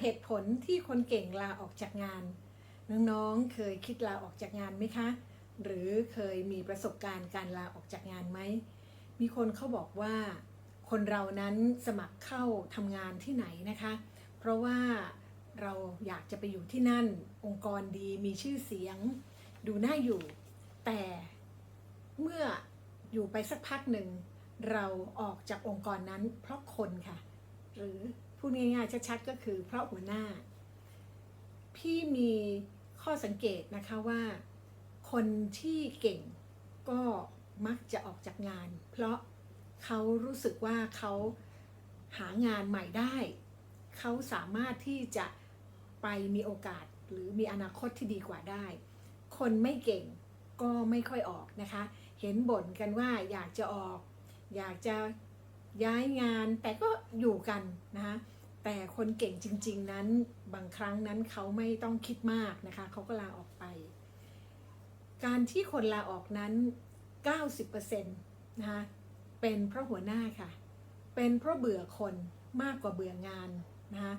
เหตุผลที่คนเก่งลาออกจากงาน น้องๆ เคยคิดลาออกจากงานไหมคะ หรือเคยมีประสบการณ์การลาออกจากงานไหม มีคนเขาบอกว่า คนเรานั้นสมัครเข้าทำงานที่ไหนนะคะ เพราะว่าเราอยากจะไปอยู่ที่นั่น องค์กรดีมีชื่อเสียง ดูน่าอยู่ แต่เมื่ออยู่ไปสักพักหนึ่ง เราออกจากองค์กรนั้นเพราะคนค่ะ หรือ พูดง่ายๆชัดๆก็คือเพราะหัวหน้า พี่มีข้อสังเกตนะคะว่า คนที่เก่งก็มักจะออกจากงาน เพราะเขารู้สึกว่าเขาหางานใหม่ได้ เขาสามารถที่จะไปมีโอกาสหรือมีอนาคตที่ดีกว่าได้ คนไม่เก่งก็ไม่ค่อยออกนะคะ เห็นบ่นกันว่าอยากจะออก อยากจะ ย้ายงานแต่ก็อยู่กันนะคะแต่คนเก่งจริง ๆ นั้นบางครั้งนั้นเขาไม่ต้องคิดมากนะคะเขาก็ลาออกไป การที่คนลาออกนั้น 90%นะคะเป็นเพราะหัวหน้าค่ะ เป็นเพราะเบื่อคนมากกว่าเบื่องานนะคะ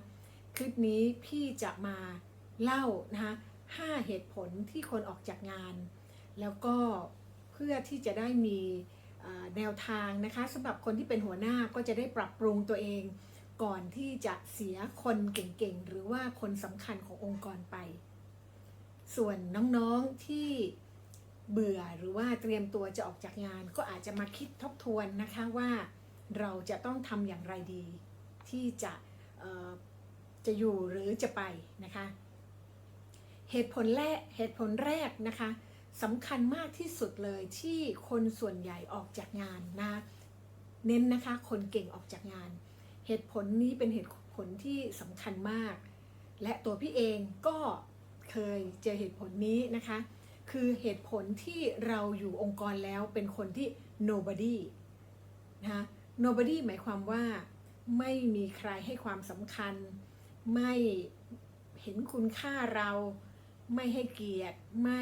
คลิปนี้พี่จะมาเล่านะคะห้าเหตุผลที่คนออกจากงาน แล้วก็เพื่อที่จะได้มี แนวทางนะคะสำหรับคนที่เป็นหัวหน้าก็จะได้ปรับปรุงตัวเอง ก่อนที่จะเสียคนเก่งๆ หรือว่าคนสำคัญขององค์กรไป ส่วนน้องๆที่เบื่อหรือว่าเตรียมตัวจะออกจากงาน ก็อาจจะมาคิดทบทวนนะคะว่าเราจะต้องทำอย่างไรดี ที่จะจะอยู่หรือจะไปนะคะ เหตุผลแรกเหตุผลแรกนะคะ สำคัญมากที่สุดเลยที่คนส่วนใหญ่ออกจากงานนะเน้นนะคะคนเก่งออกจากงาน เหตุผลนี้เป็นเหตุผลที่สำคัญมาก และตัวพี่เองก็เคยเจอเหตุผลนี้นะคะ คือเหตุผลที่เราอยู่องค์กรแล้วเป็นคนที่ nobody นะ nobody หมายความว่าไม่มีใครให้ความสำคัญ ไม่เห็นคุณค่าเรา ไม่ให้เกียรติ ไม่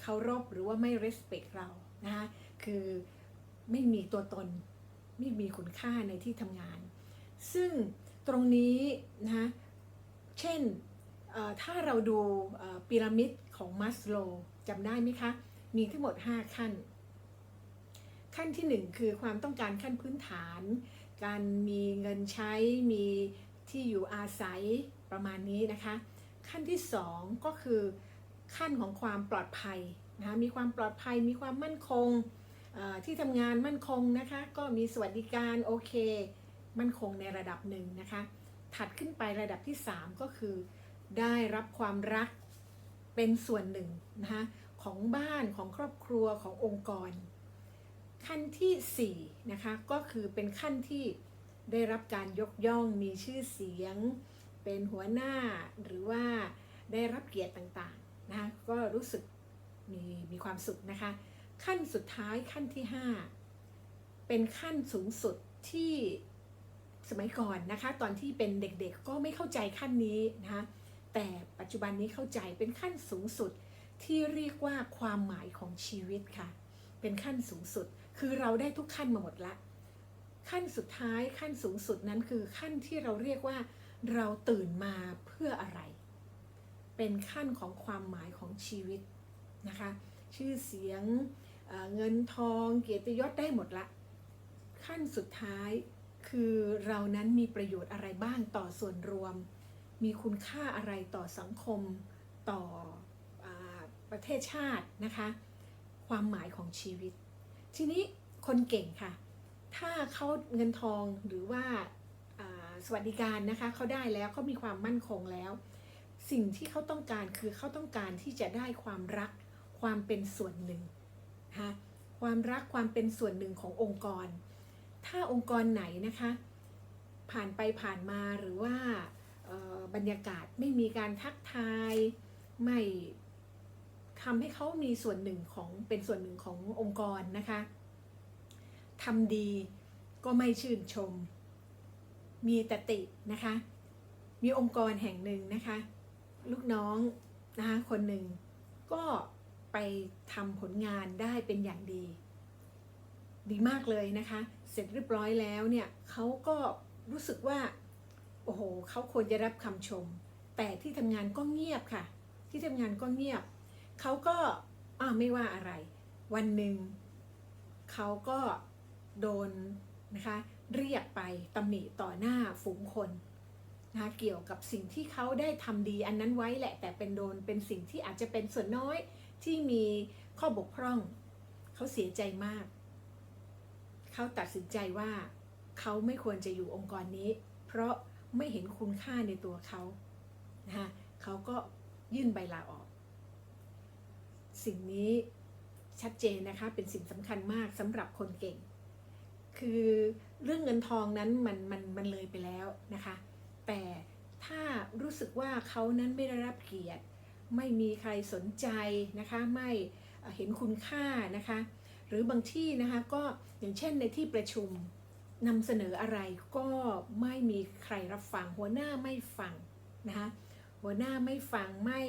เคารพหรือว่าไม่ respect เรานะคะคือไม่มีตัวตน ไม่มีคุณค่าในที่ทำงาน ซึ่งตรงนี้นะคะเช่นถ้าเราดูพีระมิดของมัสโลจำได้ไหมคะ มีทั้งหมด 5 ขั้น ขั้นที่ 1 คือความต้องการขั้นพื้นฐาน การมีเงินใช้ มีที่อยู่อาศัยประมาณนี้นะคะ ขั้นที่ 2 ก็คือ ขั้นของความปลอดภัยนะคะมีความปลอดภัยมีความมั่นคงที่ทำงานมั่นคงนะคะก็มีสวัสดิการโอเค มั่นคงในระดับหนึ่งนะคะถัดขึ้นไประดับที่ 3 ก็คือ ได้รับความรักเป็นส่วนหนึ่งนะคะของบ้านของครอบครัวขององค์กร ขั้นที่4นะคะก็คือเป็นขั้นที่ได้รับการยกย่องมีชื่อเสียง เป็นหัวหน้าหรือว่าได้รับเกียรติต่าง รู้สึกมีมีความสุขนะคะ ขั้นสุดท้ายขั้นที่ 5 เป็นขั้นสูงสุดที่สมัยก่อนนะคะ ตอนที่เป็นเด็กๆก็ไม่เข้าใจขั้นนี้นะคะแต่ปัจจุบันนี้เข้าใจเป็นขั้นสูงสุดที่เรียกว่าความหมายของชีวิตค่ะ เป็นขั้นสูงสุดคือเราได้ทุกขั้นมาหมดละ ขั้นสุดท้ายขั้นสูงสุดนั้นคือขั้นที่เราเรียกว่าเราตื่นมาเพื่ออะไร เป็นขั้นของความหมายของชีวิตนะคะ ชื่อเสียงเเงินทองเกียรติยศได้หมดละ ขั้นสุดท้ายคือเรานั้นมีประโยชน์อะไรบ้างต่อส่วนรวม มีคุณค่าอะไรต่อสังคมต่ออประเทศชาตินะคะ ความหมายของชีวิต ทีนี้คนเก่งค่ะ ถ้าเขาเงินทองหรือว่าสวัสดิการนะคะเขาได้แล้วเขามีความมั่นคงแล้ว สิ่งที่เขาต้องการคือเขาต้องการที่จะได้ความรักความเป็นส่วนหนึ่งนะคะความรักความเป็นส่วนหนึ่งขององค์กร ถ้าองค์กรไหนนะคะ ผ่านไปผ่านมาหรือว่าบรรยากาศไม่มีการทักทายไม่ทำให้เขามีส่วนหนึ่งของเป็นส่วนหนึ่งขององค์กรนะคะทำดีก็ไม่ชื่นชม มีแต่ตินะคะ มีองค์กรแห่งหนึ่งนะคะ ลูกน้องนะคะคนหนึ่งก็ไปทำผลงานได้เป็นอย่างดี ดีมากเลยนะคะ เสร็จเรียบร้อยแล้วเนี่ยเขาก็รู้สึกว่า โอ้โหเขาควรจะรับคำชม แต่ที่ทำงานก็เงียบค่ะ ที่ทำงานก็เงียบเขาก็อ่าไม่ว่าอะไร วันหนึ่งเขาก็โดนนะคะ เรียกไปตำหนิต่อหน้าฝูงคน นะเกี่ยวกับสิ่งที่เขาได้ทำดีอันนั้นไว้แหละ แต่เป็นโดนเป็นสิ่งที่อาจจะเป็นส่วนน้อยที่มีข้อบกพร่อง เขาเสียใจมาก เขาตัดสินใจว่าเขาไม่ควรจะอยู่องค์กรนี้ เพราะไม่เห็นคุณค่าในตัวเขานะคะเขาก็ยื่นใบลาออก สิ่งนี้ชัดเจนนะคะเป็นสิ่งสำคัญมากสำหรับคนเก่ง คือเรื่องเงินทองนั้นมันมันมันเลยไปแล้วนะคะ แต่ถ้ารู้สึกว่าเขานั้นไม่ได้รับเกียรติ ไม่มีใครสนใจนะคะไม่เห็นคุณค่านะคะ หรือบางที่นะคะก็อย่างเช่นในที่ประชุมนำเสนออะไรก็ไม่มีใครรับฟัง หัวหน้าไม่ฟังนะคะหัวหน้าไม่ฟังไม่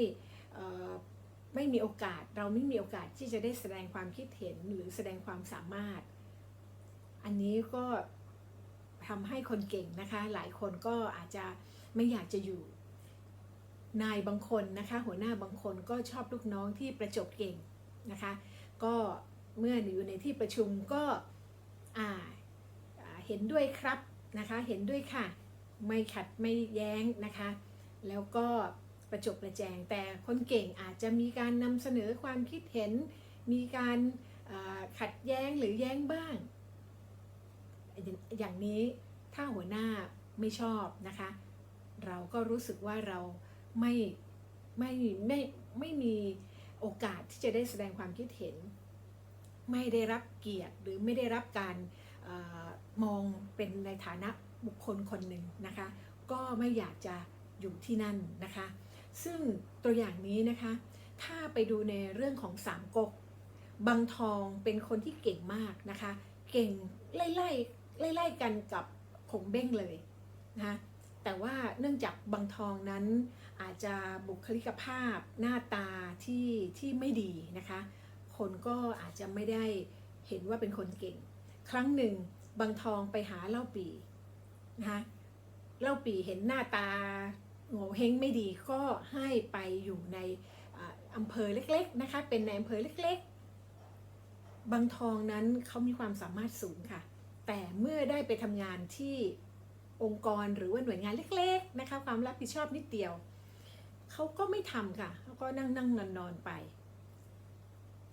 ไม่มีโอกาสเราไม่มีโอกาสที่จะได้แสดงความคิดเห็นหรือแสดงความสามารถ อันนี้ก็ ทำให้คนเก่งนะคะ หลายคนก็อาจจะไม่อยากจะอยู่ นายบางคนนะคะ หัวหน้าบางคนก็ชอบลูกน้องที่ประจบเก่งนะคะ ก็เมื่ออยู่ในที่ประชุมก็อ่าเห็นด้วยครับนะคะ เห็นด้วยค่ะ ไม่ขัดไม่แย้งนะคะ แล้วก็ประจบประแจง แต่คนเก่งอาจจะมีการนำเสนอความคิดเห็น มีการขัดแย้งหรือแย้งบ้าง อย่างนี้ถ้าหัวหน้าไม่ชอบนะคะ เราก็รู้สึกว่าเราไม่ไม่ไม่ไม่มีโอกาสที่จะได้แสดงความคิดเห็น ไม่ได้รับเกียรติหรือไม่ได้รับการอมองเป็นในฐานะบุคคลคนหนึ่งนะคะ ก็ไม่อยากจะอยู่ที่นั่นนะคะ ซึ่งตัวอย่างนี้นะคะ ถ้าไปดูในเรื่องของสามก๊กบางทองเป็นคนที่เก่งมากนะคะ เก่งไล่ไล่ ไล่ๆกันกับคงเบ้งเลยนะคะแต่ว่าเนื่องจากบางทองนั้นอาจจะบุคลิกภาพหน้าตาที่ที่ไม่ดีนะคะ คนก็อาจจะไม่ได้เห็นว่าเป็นคนเก่ง ครั้งหนึ่งบางทองไปหาเล่าปีนะคะเล่าปีเห็นหน้าตาโง่เฮงไม่ดีก็ให้ไปอยู่ในอ่าอำเภอเล็กๆนะคะเป็นในอำเภอเล็กๆบางทองนั้นเขามีความสามารถสูงค่ะ แต่เมื่อได้ไปทำงานที่องค์กรหรือว่าหน่วยงานเล็ก ๆ นะคะ ความรับผิดชอบนิดเดียว เขาก็ไม่ทำค่ะเขาก็นั่งนั่งนอนนอนไป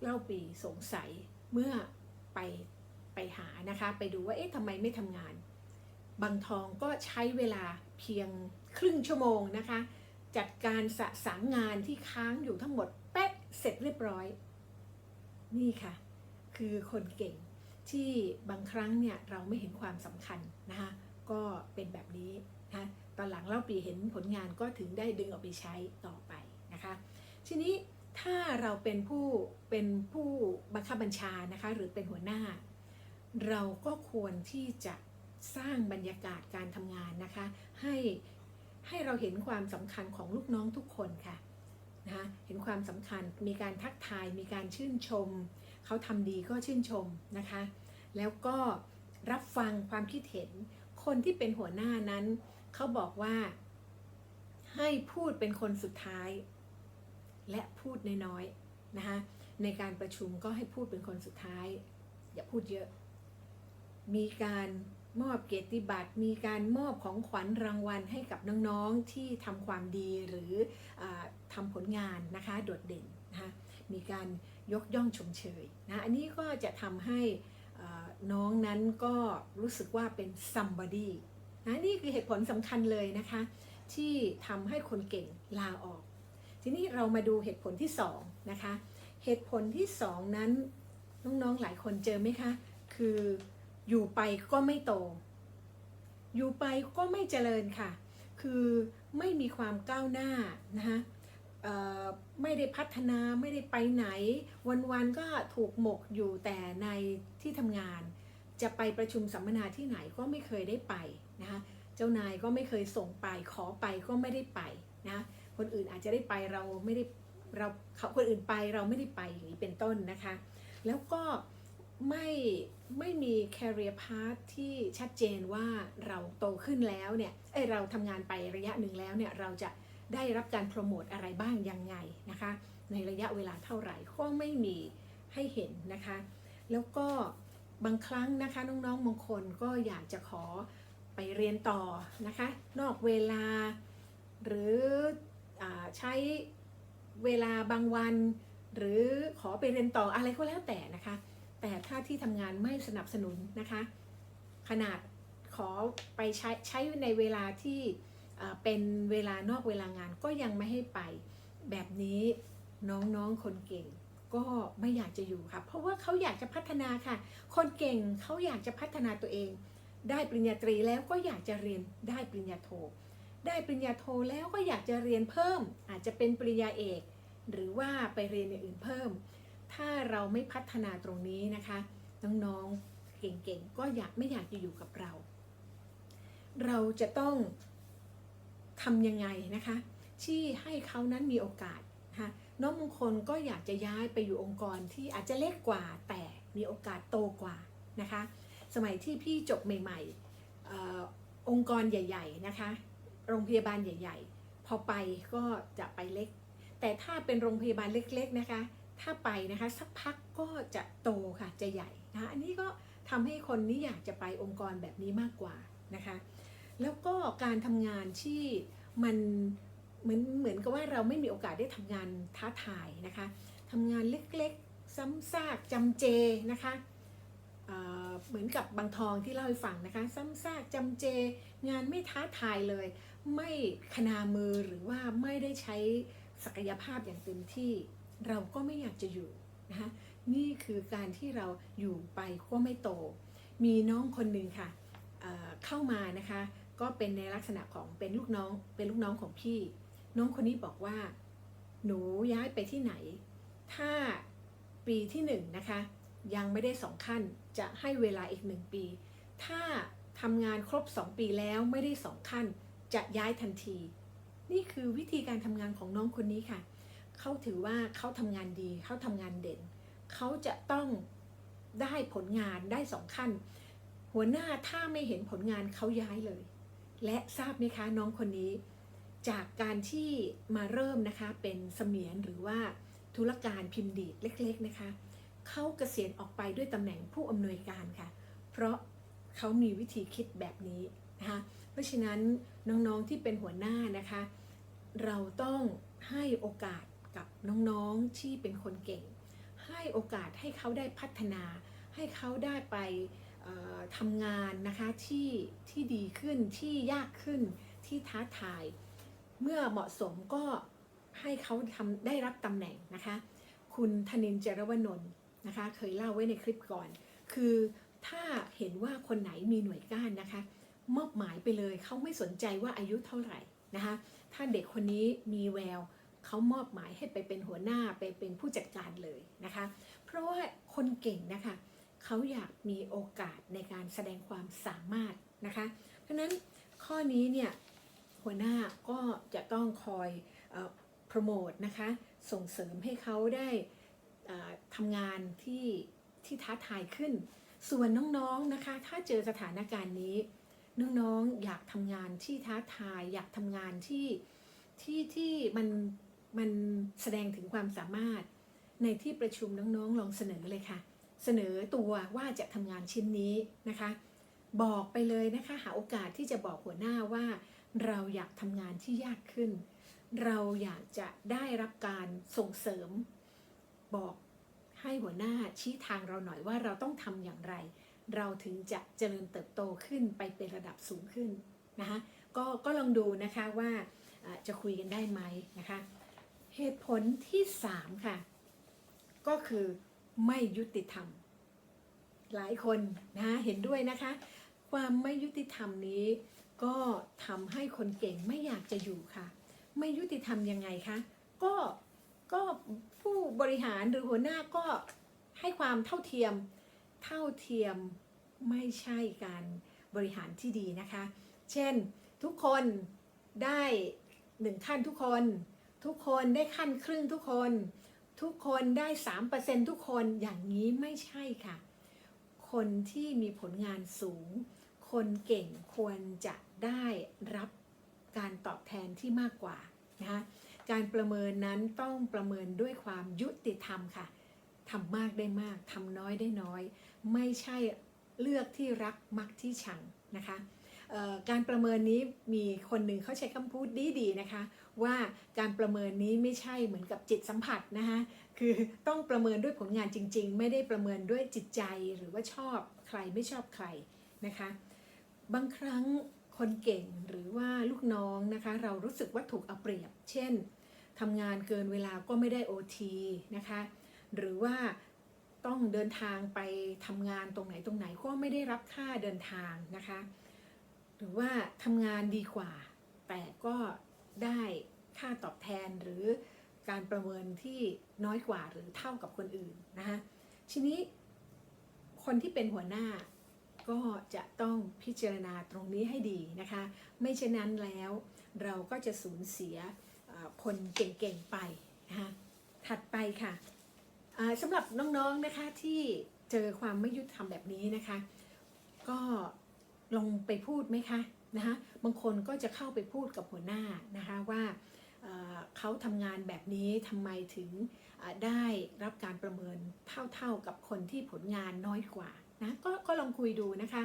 เล่าปีสงสัยเมื่อไปไปหานะคะ ไปดูว่าเอ๊ะทำไมไม่ทำงาน บางทองก็ใช้เวลาเพียงครึ่งชั่วโมงนะคะ จัดการสะสางงานที่ค้างอยู่ทั้งหมด แป๊ะเสร็จเรียบร้อย นี่ค่ะ คือคนเก่ง ที่บางครั้งเนี่ยเราไม่เห็นความสำคัญนะคะก็เป็นแบบนี้นะคะตอนหลังเล่าปีเห็นผลงานก็ถึงได้ดึงเอาไปใช้ต่อไปนะคะทีนี้ถ้าเราเป็นผู้เป็นผู้บังคับบัญชานะคะหรือเป็นหัวหน้า เราก็ควรที่จะสร้างบรรยากาศการทำงานนะคะ ให้ให้เราเห็นความสำคัญของลูกน้องทุกคนค่ะนะคะเห็นความสำคัญมีการทักทายมีการชื่นชม เขาทำดีก็ชื่นชมนะคะ แล้วก็รับฟังความคิดเห็น คนที่เป็นหัวหน้านั้น เขาบอกว่า ให้พูดเป็นคนสุดท้าย และพูดน้อยๆนะคะในการประชุมก็ให้พูดเป็นคนสุดท้าย อย่าพูดเยอะ มีการมอบเกียรติบัตร มีการมอบของขวัญรางวัลให้กับน้องๆที่ทำความดีหรืออทำผลงานนะคะโดดเด่นนะคะมีการ ยกย่องชมเชยนะอันนี้ก็จะทำให้น้องนั้นก็รู้สึกว่าเป็น somebody นะนี่คือเหตุผลสำคัญเลยนะคะ ที่ทำให้คนเก่งลาออก ทีนี้เรามาดูเหตุผลที่สองนะคะเหตุผลที่สองนั้นน้องๆหลายคนเจอไหมคะ คืออยู่ไปก็ไม่โต อยู่ไปก็ไม่เจริญค่ะ คือไม่มีความก้าวหน้านะคะ ไม่ได้พัฒนาไม่ได้ไปไหน วันๆก็ถูกหมกอยู่แต่ในที่ทำงาน จะไปประชุมสัมมนาที่ไหนก็ไม่เคยได้ไปนะคะเจ้านายก็ไม่เคยส่งไปขอไปก็ไม่ได้ไปนะคนอื่นอาจจะได้ไปเราไม่ได้เราเขาคนอื่นไปเราไม่ได้ไปอย่างนี้เป็นต้นนะคะ แล้วก็ไม่ไม่มี career path ที่ชัดเจนว่าเราโตขึ้นแล้วเนี่ยเอ้ยเราทำงานไประยะหนึ่งแล้วเนี่ยเราจะ ได้รับการโปรโมทอะไรบ้างยังไงนะคะ ในระยะเวลาเท่าไหร่ก็ไม่มีให้เห็นนะคะ แล้วก็บางครั้งนะคะน้องๆบางคนก็อยากจะขอไปเรียนต่อนะคะ นอกเวลาหรืออใช้เวลาบางวัน หรือขอไปเรียนต่ออะไรก็แล้วแต่นะคะ แต่ถ้าที่ทำงานไม่สนับสนุนนะคะ ขนาดขอไปใช้ใช้ในเวลาที่ เป็นเวลานอกเวลางานก็ยังไม่ให้ไป แบบนี้น้องๆคนเก่งก็ไม่อยากจะอยู่ค่ะ เพราะว่าเขาอยากจะพัฒนาค่ะ คนเก่งเขาอยากจะพัฒนาตัวเอง ได้ปริญญาตรีแล้วก็อยากจะเรียนได้ปริญญาโท ได้ปริญญาโทแล้วก็อยากจะเรียนเพิ่ม อาจจะเป็นปริญญาเอก หรือว่าไปเรียนอย่างอื่นเพิ่ม ถ้าเราไม่พัฒนาตรงนี้นะคะ น้องๆเก่งๆก็อยากไม่อยากจะอยู่กับเรา เราจะต้อง ทำยังไงนะคะ ที่ให้เขานั้นมีโอกาสนะคะน้องมงคลก็อยากจะย้ายไปอยู่องค์กรที่อาจจะเล็กกว่าแต่มีโอกาสโตกว่านะคะ สมัยที่พี่จบใหม่ๆออองค์กรใหญ่ ๆนะคะ โรงพยาบาลใหญ่ ๆ พอไปก็จะไปเล็ก แต่ถ้าเป็นโรงพยาบาลเล็ก ๆนะคะ ถ้าไปนะคะสักพักก็จะโตค่ะจะใหญ่นะคะอันนี้ก็ทำให้คนนี้อยากจะไปองค์กรแบบนี้มากกว่านะคะ แล้วก็การทำงานที่มันเหมือนเหมือนกับว่าเราไม่มีโอกาสได้ทำงานท้าทายนะคะทำงานเล็กๆ ซ้ำซากจำเจนะคะเเหมือนกับบางทองที่เล่าให้ฟังนะคะ ซ้ำซากจำเจ งานไม่ท้าทายเลย ไม่ขนามือหรือว่าไม่ได้ใช้ศักยภาพอย่างเต็มที่ เราก็ไม่อยากจะอยู่นะคะนี่คือการที่เราอยู่ไปก็ไม่โต มีน้องคนหนึ่งค่ะเเข้ามานะคะ ก็เป็นในลักษณะของเป็นลูกน้อง เป็นลูกน้องของพี่ น้องคนนี้บอกว่า หนูย้ายไปที่ไหน ถ้าปีที่หนึ่งนะคะ ยังไม่ได้สองขั้นจะให้เวลาอีกหนึ่งปี ถ้าทำงานครบสองปีแล้วไม่ได้สองขั้น จะย้ายทันที นี่คือวิธีการทำงานของน้องคนนี้ค่ะ เขาถือว่าเขาทำงานดี เขาทำงานเด่น เขาจะต้องได้ผลงานได้สองขั้น หัวหน้าถ้าไม่เห็นผลงานเขาย้ายเลย และทราบไหมคะน้องคนนี้ จากการที่มาเริ่มนะคะเป็นเสมียนหรือว่าธุรการพิมพ์ดีดเล็กๆนะคะเขาเกษียณออกไปด้วยตำแหน่งผู้อำนวยการค่ะ เพราะเขามีวิธีคิดแบบนี้นะคะเพราะฉะนั้นน้องๆที่เป็นหัวหน้านะคะ เราต้องให้โอกาสกับน้องๆที่เป็นคนเก่ง ให้โอกาสให้เขาได้พัฒนา ให้เขาได้ไป ทำงานนะคะที่ที่ดีขึ้นที่ยากขึ้นที่ท้าทาย เมื่อเหมาะสมก็ให้เขาทำได้รับตำแหน่งนะคะ คุณธนินเจรวนนท์นะคะ เคยเล่าไว้ในคลิปก่อน คือถ้าเห็นว่าคนไหนมีหน่วยก้านนะคะ มอบหมายไปเลยเขาไม่สนใจว่าอายุเท่าไหร่นะคะ ถ้าเด็กคนนี้มีแววเขามอบหมายให้ไปเป็นหัวหน้าไปเป็นผู้จัดการเลยนะคะ เพราะว่าคนเก่งนะคะ เขาอยากมีโอกาสในการแสดงความสามารถนะคะ เพราะนั้นข้อนี้เนี่ยหัวหน้าก็จะต้องคอยโปรโมทนะคะส่งเสริมให้เขาได้ทำงานที่ที่ท้าทายขึ้น ส่วนน้องๆนะคะ ถ้าเจอสถานการณ์นี้ น้องๆอยากทำงานที่ท้าทาย อยากทำงานที่ที่ที่มันมันแสดงถึงความสามารถในที่ประชุมน้องๆลองเสนอเลยค่ะ เสนอตัวว่าจะทำงานชิ้นนี้นะคะ บอกไปเลยนะคะ หาโอกาสที่จะบอกหัวหน้าว่า เราอยากทำงานที่ยากขึ้น เราอยากจะได้รับการส่งเสริม บอกให้หัวหน้าชี้ทางเราหน่อยว่าเราต้องทำอย่างไร เราถึงจะเจริญเติบโตขึ้นไปเป็นระดับสูงขึ้นนะคะก็ก็ลองดูนะคะว่าจะคุยกันได้ไหมนะคะ เหตุผลที่ 3 ค่ะ ก็คือ ไม่ยุติธรรม หลายคนนะเห็นด้วยนะคะ ความไม่ยุติธรรมนี้ ก็ทำให้คนเก่งไม่อยากจะอยู่ค่ะ ไม่ยุติธรรมยังไงคะก็ก็ผู้บริหารหรือหัวหน้าก็ให้ความเท่าเทียม เท่าเทียมไม่ใช่การบริหารที่ดีนะคะ เช่นทุกคนได้หนึ่งขั้นทุกคน ทุกคนได้ขั้นครึ่งทุกคน ทุกคนได้3%ทุกคนอย่างนี้ไม่ใช่ค่ะ คนที่มีผลงานสูง คนเก่งควรจะได้รับการตอบแทนที่มากกว่านะคะการประเมินนั้นต้องประเมินด้วยความยุติธรรมค่ะทำมากได้มากทำน้อยได้น้อย ไม่ใช่เลือกที่รักมักที่ชังนะคะ การประเมินนี้มีคนหนึ่งเขาใช้คำพูดดีๆนะคะ ว่าการประเมินนี้ไม่ใช่เหมือนกับจิตสัมผัสนะคะคือต้องประเมินด้วยผลงานจริง ๆ ไม่ได้ประเมินด้วยจิตใจหรือว่าชอบใครไม่ชอบใครนะคะ บางครั้งคนเก่งหรือว่าลูกน้องนะคะ เรารู้สึกว่าถูกเอาเปรียบ เช่นทำงานเกินเวลาก็ไม่ได้ OT นะคะ หรือว่าต้องเดินทางไปทำงานตรงไหนตรงไหนก็ไม่ได้รับค่าเดินทางนะคะ หรือว่าทำงานดีกว่า แต่ก็ได้ค่าตอบแทนหรือการประเมินที่น้อยกว่าหรือเท่ากับคนอื่นนะคะทีนี้คนที่เป็นหัวหน้าก็จะต้องพิจารณาตรงนี้ให้ดีนะคะ ไม่เช่นนั้นแล้วเราก็จะสูญเสียคนเก่งๆไปนะคะถัดไปค่ะสำหรับน้องๆนะคะที่เจอความไม่ยุติธรรมแบบนี้นะคะ ก็ ลงไปพูดไหมคะนะคะบางคนก็จะเข้าไปพูดกับหัวหน้านะคะว่าเเขาทำงานแบบนี้ทำไมถึงได้รับการประเมินเท่าๆกับคนที่ผลงานน้อยกว่านะก็ก็ลองคุยดูนะคะ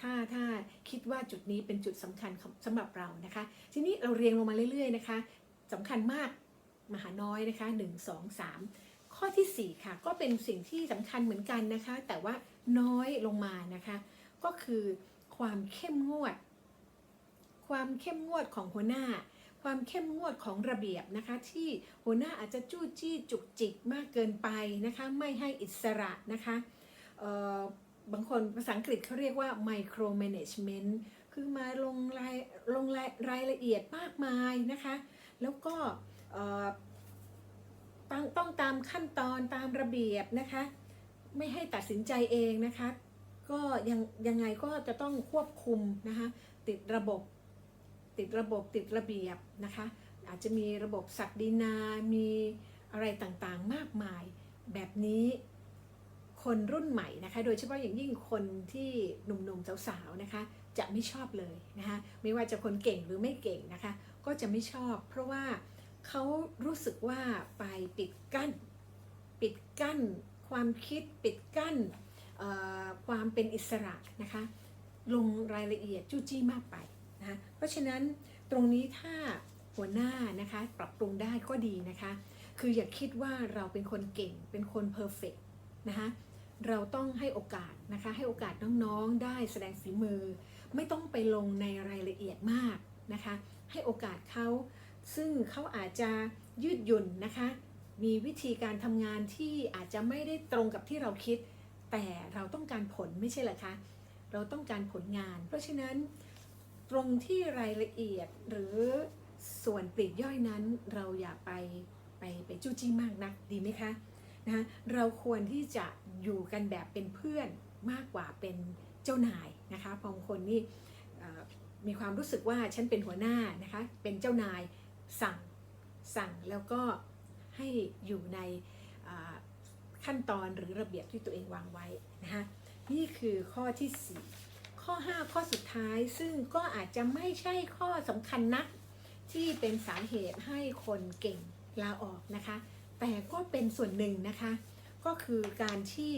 ถ้าถ้าคิดว่าจุดนี้เป็นจุดสำคัญสำหรับเรานะคะ ทีนี้เราเรียงลงมาเรื่อยๆนะคะสำคัญมากมหาน้อยนะคะ1 2 3 ข้อทีสี่4 ค่ะ ก็เป็นสิ่งที่สำคัญเหมือนกันนะคะ แต่ว่าน้อยลงมานะคะ ก็คือ ความเข้มงวด ความเข้มงวดของหัวหน้า ความเข้มงวดของระเบียบนะคะ ที่หัวหน้าอาจจะจู้จี้จุกจิกมากเกินไปนะคะ ไม่ให้อิสระนะคะบางคนภาษาอังกฤษเขาเรียกว่า micro management คือมาลงรายลงรายรายละเอียดมากมายนะคะ แล้วก็ต้องต้องตามขั้นตอนตามระเบียบนะคะ ไม่ให้ตัดสินใจเองนะคะ ก็ยังยังไงก็จะต้องควบคุมนะคะติดระบบติดระบบติดระเบียบนะคะ อาจจะมีระบบศักดินา มีอะไรต่างๆมากมายแบบนี้คนรุ่นใหม่นะคะ โดยเฉพาะอย่างยิ่งคนที่หนุ่มๆสาวๆนะคะ จะไม่ชอบเลยนะคะไม่ว่าจะคนเก่งหรือไม่เก่งนะคะ ก็จะไม่ชอบ เพราะว่าเขารู้สึกว่าไปปิดกั้น ปิดกั้น ความคิดปิดกั้น ความเป็นอิสระนะคะลงรายละเอียดจู้จี้มากไปนะะเพราะฉะนั้นตรงนี้ถ้าหัวหน้านะคะปรับปรุงได้ก็ดีนะคะ คืออย่าคิดว่าเราเป็นคนเก่งเป็นคนเพอร์เฟกนะคะเราต้องให้โอกาสนะคะให้โอกาสน้องๆได้แสดงฝีมือ ไม่ต้องไปลงในรายละเอียดมากนะคะ ให้โอกาสเขาซึ่งเขาอาจจะยืดหยุ่นนะคะ มีวิธีการทำงานที่อาจจะไม่ได้ตรงกับที่เราคิด แต่เราต้องการผลไม่ใช่เหรอคะ เราต้องการผลงาน เพราะฉะนั้นตรงที่รายละเอียดหรือส่วนปลีกย่อยนั้น เราอย่าไปไปไปจู้จี้มากนักดีไหมคะนะเราควรที่จะอยู่กันแบบเป็นเพื่อนมากกว่าเป็นเจ้านายนะคะบางคนนี่มีความรู้สึกว่าฉันเป็นหัวหน้านะคะเป็นเจ้านายสั่งสั่งแล้วก็ให้อยู่ใน ขั้นตอนหรือระเบียบที่ตัวเองวางไว้นะคะนี่คือข้อที่ 4 ข้อ 5 ข้อสุดท้ายซึ่งก็อาจจะไม่ใช่ข้อสำคัญนัก ที่เป็นสาเหตุให้คนเก่งลาออกนะคะ แต่ก็เป็นส่วนหนึ่งนะคะ ก็คือการที่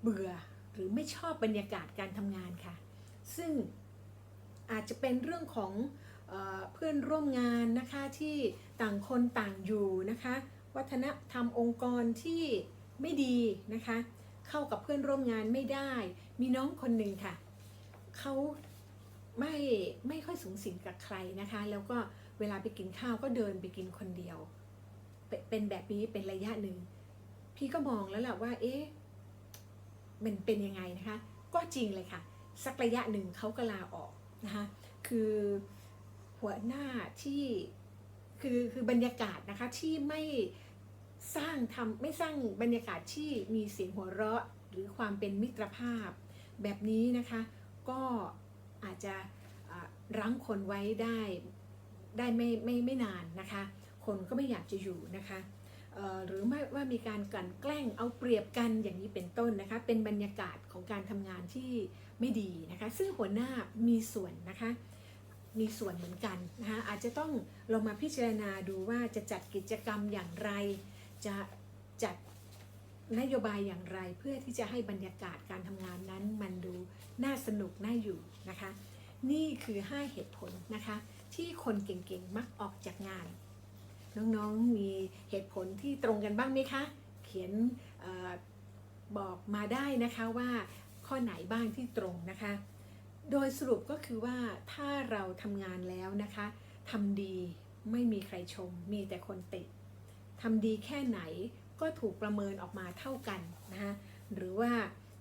เบื่อหรือไม่ชอบบรรยากาศการทำงานค่ะ ซึ่งอาจจะเป็นเรื่องของเออเพื่อนร่วมงานนะคะที่ต่างคนต่างอยู่นะคะ วัฒนธรรมองค์กรที่ไม่ดีนะคะ เข้ากับเพื่อนร่วมงานไม่ได้ มีน้องคนหนึ่งค่ะเขาไม่ไม่ค่อยสูงสิงกับใครนะคะ แล้วก็เวลาไปกินข้าวก็เดินไปกินคนเดียว เป็นเป็นแบบนี้เป็นระยะหนึ่ง พี่ก็มองแล้วแหละว่า เอ๊ะมันเป็นยังไงนะคะ ก็จริงเลยค่ะ สักระยะหนึ่งเขาก็ลาออกนะคะ คือหัวหน้าที่ คือคือบรรยากาศนะคะที่ไม่สร้างทำไม่สร้างบรรยากาศที่มีเสียงหัวเราะ หรือความเป็นมิตรภาพ แบบนี้นะคะ ก็อาจจะรั้งคนไว้ได้ได้ไม่ไม่ไม่นานนะคะ คนก็ไม่อยากจะอยู่นะคะหรือไม่ว่ามีการกลั่นแกล้งเอาเปรียบกันอย่างนี้เป็นต้นนะคะ เป็นบรรยากาศของการทำงานที่ไม่ดีนะคะ ซึ่งหัวหน้ามีส่วนนะคะ มีส่วนเหมือนกันนะคะอาจจะต้องลงมาพิจารณาดูว่าจะจัดกิจกรรมอย่างไร จะจัดนโยบายอย่างไรเพื่อที่จะให้บรรยากาศการทำงานนั้น มันดูน่าสนุกน่าอยู่นะคะ นี่คือ 5 เหตุผลนะคะ ที่คนเก่งๆมักออกจากงาน น้องๆมีเหตุผลที่ตรงกันบ้างไหมคะ เขียนออบอกมาได้นะคะว่าข้อไหนบ้างที่ตรงนะคะ โดยสรุปก็คือว่าถ้าเราทำงานแล้วนะคะทำดีไม่มีใครชม มีแต่คนติทำดีแค่ไหนก็ถูกประเมินออกมาเท่ากันนะคะหรือว่า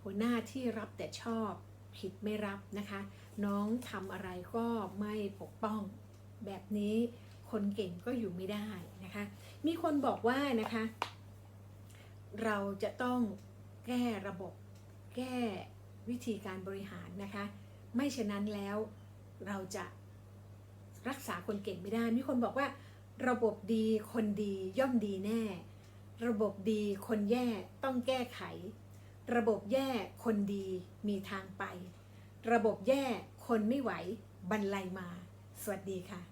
หัวหน้าที่รับแต่ชอบผิดไม่รับนะคะ น้องทำอะไรก็ไม่ปกป้อง แบบนี้คนเก่งก็อยู่ไม่ได้นะคะ มีคนบอกว่านะคะ เราจะต้องแก้ระบบ แก้วิธีการบริหารนะคะ ไม่เช่นนั้นแล้วเราจะรักษาคนเก่งไม่ได้ มีคนบอกว่า ระบบดีคนดีย่อมดีแน่ ระบบดีคนแย่ต้องแก้ไข ระบบแย่คนดีมีทางไป ระบบแย่คนไม่ไหวบรรลัยมา สวัสดีค่ะ